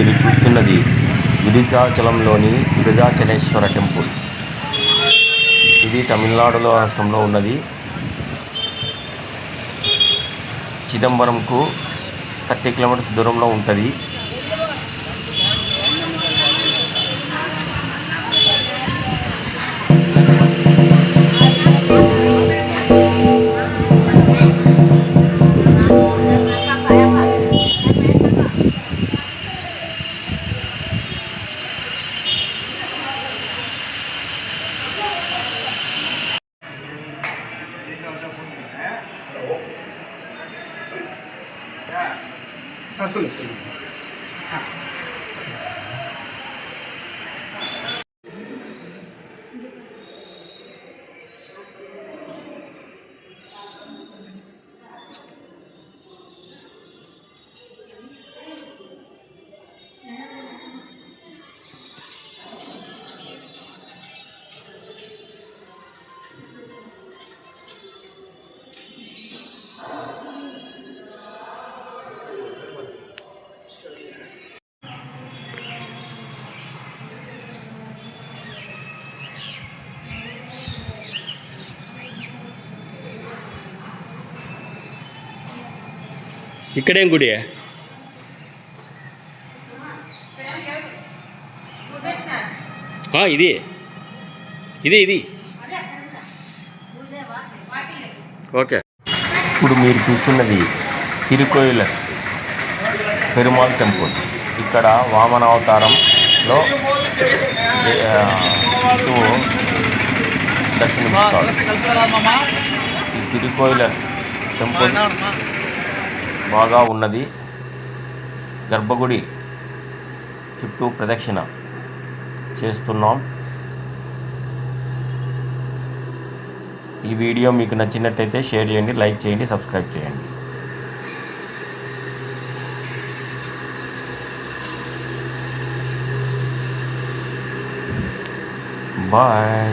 మీరు చూస్తున్నది విరుధాచలంలోని విరుధాచలేశ్వర టెంపుల్. ఇది తమిళనాడులో రాష్ట్రంలో ఉన్నది. చిదంబరంకు థర్టీ కిలోమీటర్స్ దూరంలో ఉంటుంది. あそうです、ね、はい ఇక్కడేం గుడి? ఇది. ఇది ఇది. ఓకే. ఇప్పుడు మీరు చూస్తున్నది తిరుకోయిల పెరుమాల్ టెంపుల్. ఇక్కడ వామన అవతారంలో విష్ణువు దర్శనమిస్తాడు. ఈ తిరుకోయిల టెంపుల్ బాగా ఉన్నది. గర్భగుడి చుట్టూ ప్రదక్షిణ చేస్తున్నాం. ఈ వీడియో మీకు నచ్చినట్టయితే షేర్ చేయండి లైక్ చేయండి సబ్స్క్రైబ్ చేయండి. బాయ్.